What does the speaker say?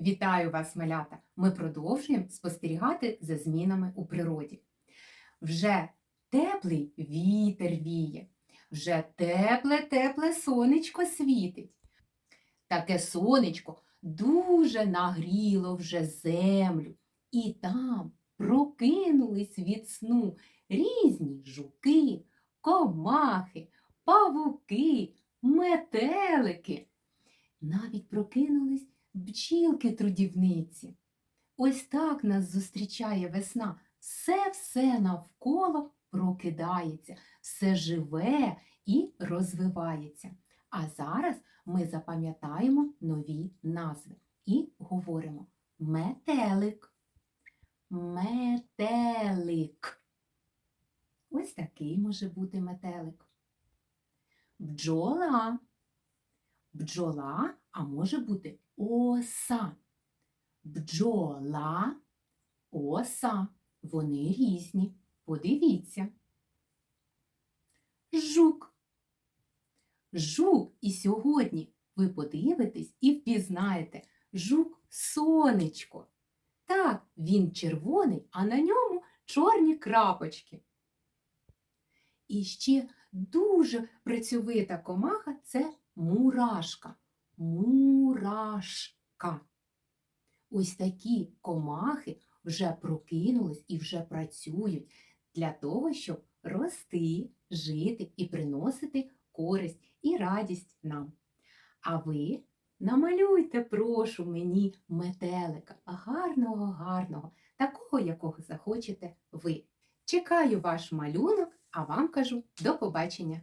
Вітаю вас, малята! Ми продовжуємо спостерігати за змінами у природі. Вже теплий вітер віє, вже тепле-тепле сонечко світить. Таке сонечко дуже нагріло вже землю, і там прокинулись від сну різні жуки, комахи, павуки, метелики. Навіть прокинулись бджілки-трудівниці. Ось так нас зустрічає весна. Все-все навколо прокидається, все живе і розвивається. А зараз ми запам'ятаємо нові назви і говоримо метелик. Метелик. Ось такий може бути метелик. Бджола. Бджола, а може бути оса. Бджола, оса. Вони різні. Подивіться. Жук. Жук і сьогодні ви подивитесь і впізнаєте жук сонечко. Так, він червоний, а на ньому чорні крапочки. І ще дуже працьовита комаха це мурашка. Мурашка. Ось такі комахи вже прокинулись і вже працюють для того, щоб рости, жити і приносити користь і радість нам. А ви намалюйте, прошу мені метелика, гарного, гарного, такого, якого захочете ви. Чекаю ваш малюнок, а вам кажу до побачення.